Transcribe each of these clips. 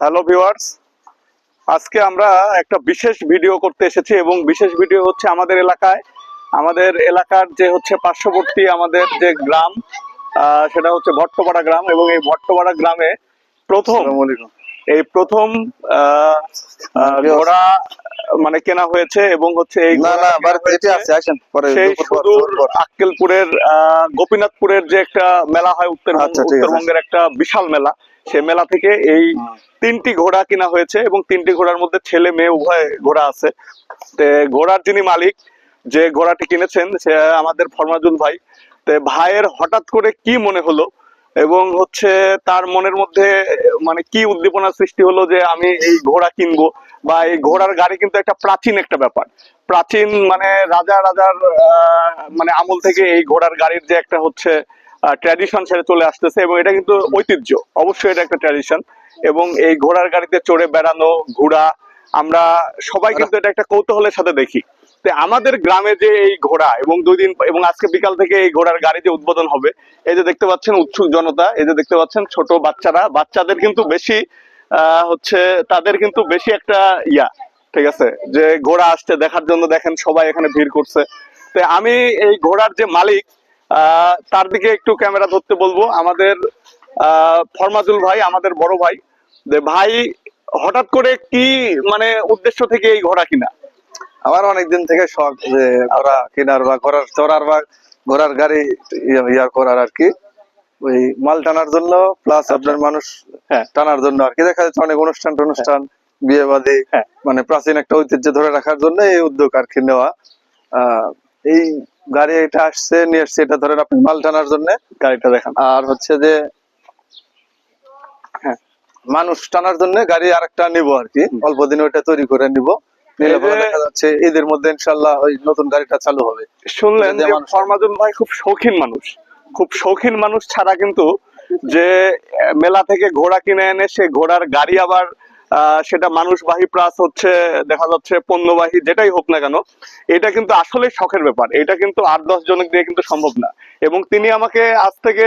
Hello viewers আজকে আমরা একটা বিশেষ ভিডিও করতে এসেছি এবং বিশেষ ভিডিও হচ্ছে আমাদের এলাকায়। আমাদের এলাকার যে হচ্ছে পার্শ্ববর্তী আমাদের যে গ্রাম আহ, সেটা হচ্ছে ভট্টপাড়া গ্রাম এবং এই ভট্টপাড়া গ্রামে প্রথম এই প্রথম ঘোড়া মানে কেনা হয়েছে এবং হচ্ছে এই সেই সুদূর আক্কেলপুরের গোপীনাথপুরের যে একটা মেলা হয় আচ্ছা। উত্তরবঙ্গের একটা বিশাল মেলা সেই মেলা থেকে এই তিনটি ঘোড়া কিনা হয়েছে এবং তিনটি ঘোড়ার মধ্যে ছেলে মেয়ে উভয় ঘোড়া আছে। ঘোড়ার যিনি মালিক যে ঘোড়াটি কিনেছেন সে আমাদের ফরমাজুল ভাই। তে ভাইয়ের হঠাৎ করে কি মনে হলো? এবং হচ্ছে তার মনের মধ্যে মানে কি উদ্দীপনা সৃষ্টি হলো যে আমি এই ঘোড়া কিনবো? বা এই ঘোড়ার গাড়ি কিন্তু একটা প্রাচীন একটা ব্যাপার। প্রাচীন মানে রাজা রাজার আহ, মানে আমল থেকে এই ঘোড়ার গাড়ির যে একটা হচ্ছে ট্র্যাডিশন সেটা চলে আসতেছে এবং এটা কিন্তু ঐতিহ্য। অবশ্যই এটা একটা ট্র্যাডিশন এবং এই ঘোড়ার গাড়িতে চড়ে বেড়ানো ঘোড়া আমরা সবাই কিন্তু এটা একটা কৌতূহলের সাথে দেখি। আমাদের গ্রামে যে এই ঘোড়া এবং দুই দিন এবং আজকে বিকাল থেকে এই ঘোড়ার গাড়ি যে উদ্বোধন হবে, এই যে দেখতে পাচ্ছেন উৎসুক জনতা, এই যে দেখতে পাচ্ছেন ছোট বাচ্চারা, বাচ্চাদের কিন্তু বেশি হচ্ছে তাদের কিন্তু বেশি একটা ইয়া, ঠিক আছে? যে ঘোড়া আসছে, দেখার জন্য দেখেন সবাই এখানে ভিড় করছে। তো আমি এই ঘোড়ার যে মালিক তার দিকে একটু ক্যামেরা ধরতে বলব। আমাদের ফরমাজুল ভাই, আমাদের বড় ভাই যে ভাই, হঠাৎ করে কি মানে উদ্দেশ্য থেকে এই ঘোড়া কিনা? আমার অনেকদিন থেকে শখ যে ঘোড়া কেনার বা ঘোড়ার চড়ার বা ঘোড়ার গাড়ি ইয়া- ইয়া করার আর কি। ওই মাল টানার জন্য প্লাস আপনার মানুষ হ্যাঁ। টানার জন্য আর কি। দেখা যাচ্ছে অনেক অনুষ্ঠান অনুষ্ঠান বিয়ে বাদী হ্যাঁ। মানে প্রাচীন একটা ঐতিহ্য ধরে রাখার জন্য এই উদ্যোগ আর কি নেওয়া। আহ, এই গাড়ি এটা আসছে নিয়ে আসছে এটা ধরেন আপনি মাল টানার জন্য। গাড়িটা দেখান। আর হচ্ছে যে হ্যাঁ, মানুষ টানার জন্য গাড়ি আরেকটা নিব আর কি। অল্প দিনে ওইটা তৈরি করে নিব। দেখা যাচ্ছে। ঈদের মধ্যে ইনশাল্লাহ ওই নতুন গাড়িটা চালু হবে। শুনলেন যে ফরমাজুল ভাই খুব শৌখিন মানুষ। খুব শৌখিন মানুষ ছাড়া কিন্তু যে মেলা থেকে ঘোড়া কিনে এনে সে ঘোড়ার গাড়ি আবার সেটা মানুষবাহী প্লাস হচ্ছে দেখা যাচ্ছে পণ্যবাহী যেটাই হোক না কেন এটা কিন্তু আসলে শখের ব্যাপার। এটা কিন্তু আট দশ জনক দিয়ে কিন্তু সম্ভব না। এবং তিনি আমাকে আজ থেকে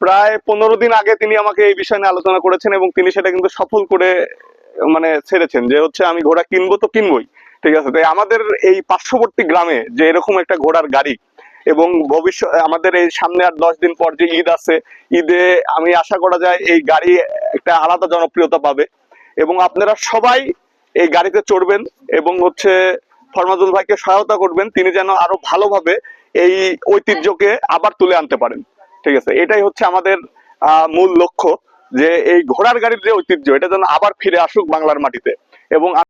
প্রায় পনেরো দিন আগে তিনি আমাকে এই বিষয় নিয়ে আলোচনা করেছেন এবং তিনি সেটা কিন্তু সফল করে মানে ছেড়েছেন যে হচ্ছে আমি ঘোড়া কিনবো তো কিনবোই। ঠিক আছে? তাই আমাদের এই পার্শ্ববর্তী গ্রামে যে এরকম একটা ঘোড়ার গাড়ি এবং ভবিষ্যৎ, আমাদের এই সামনে আর দশ দিন পর যে ঈদ আছে, ঈদে আমি আশা করা যায় এই গাড়ি একটা আলাদা জনপ্রিয়তা পাবে এবং আপনারা সবাই এই গাড়িতে চড়বেন এবং হচ্ছে ফরমাজুল ভাইকে সহায়তা করবেন, তিনি যেন আরও ভালোভাবে এই ঐতিহ্যকে আবার তুলে আনতে পারেন। ঠিক আছে? এটাই হচ্ছে আমাদের মূল লক্ষ্য যে এই ঘোড়ার গাড়ির যে ঐতিহ্য, এটা যেন আবার ফিরে আসুক বাংলার মাটিতে এবং